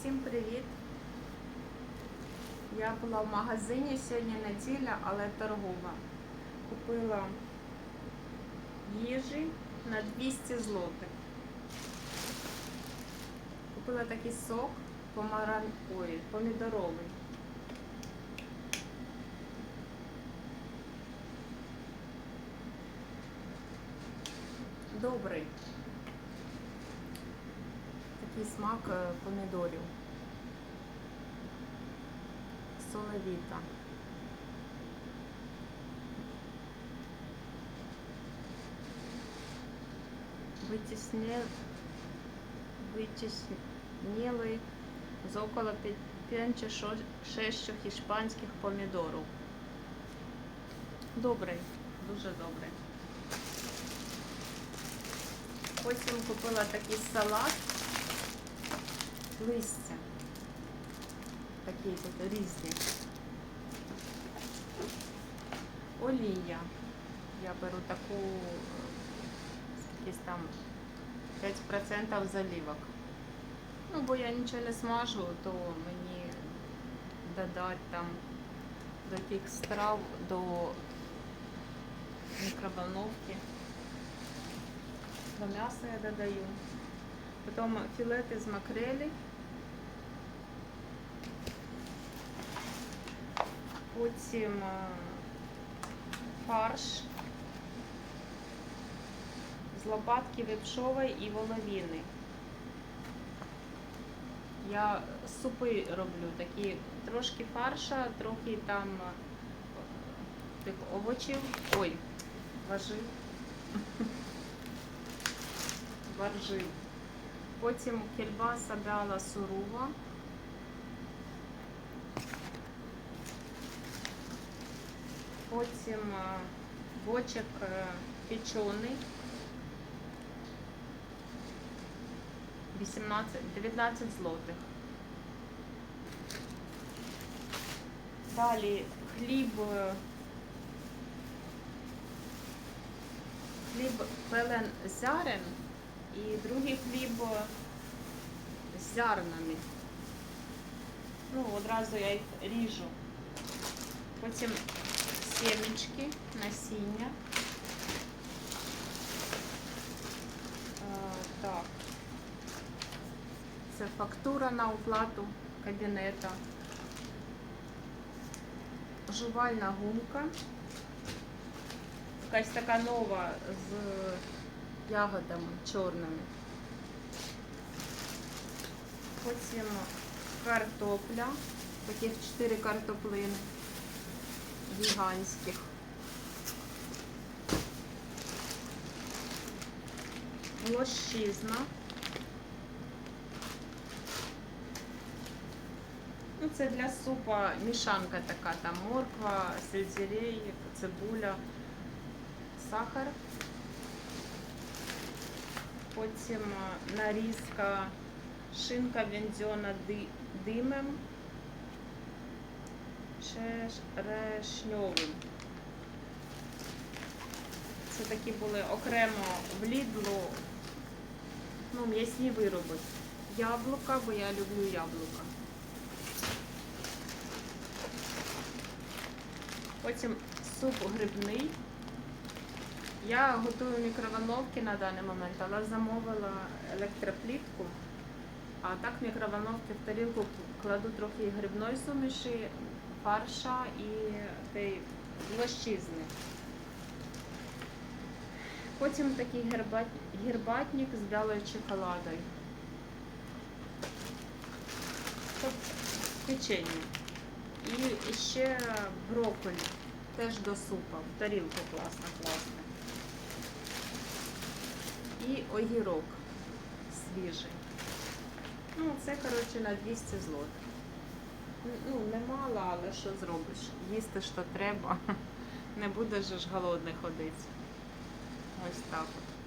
Всім привіт! Я була в магазині сьогодні неділя, але торгова. Купила їжі на 200 злотих. Купила такий сок помаран... Ой, помідоровий. Добрий. Такий смак е, помідорів. Соловіта. Витісне... Витіснили з около 5 чи 6 іспанських помідорів. Добрий, дуже добрий. Потім купила такий салат листя. Такі тут різні. Олія. Я беру таку якісь там 5% заливок. Ну, бо я нічого не смажу, то мені додати там до тих страв, до мікроволновки. До м'яса я додаю. Потім філети з макрелі. Потім е, фарш з лопатки випшової і воловіни. Я супи роблю такі трошки фарша, трохи там е, тих овочів. Ой, важив. Варжив. Потім кільбаса бяла сурова. Потім е, бочок е, печений. 18, 19 злотих. Далі хліб, е, хліб пелен зярен і другий хліб з зярнами. Ну, одразу я їх ріжу. Потім сімечки, насіння. Так. Це фактура на оплату кабінета. Жувальна гумка. Якась така нова з ягодами чорними. Потім картопля. Таких 4 картоплини гігантських. Лощизна. Ну, це для супа мішанка така, там морква, сельдерей, цибуля, сахар. Потім нарізка, шинка вензьона ди- димем, черешньовим. Це такі були окремо в лідлу, ну, м'ясні вироби. Яблука, бо я люблю яблука. Потім суп грибний. Я готую в мікроволновці на даний момент, але замовила електроплітку. А так в мікроволновці в тарілку кладу трохи грибної суміші, фарша і tej лощизни. Потім такий гербат... гербатник з білою чоколадою. Тобто печення. І ще брокколі. Теж до супа. В тарілку класно, класно. І огірок свіжий. Ну, це, коротше, на 200 злотих. Ну, немало, але що зробиш? Їсти що треба. Не будеш ж голодний ходити. Ось так от.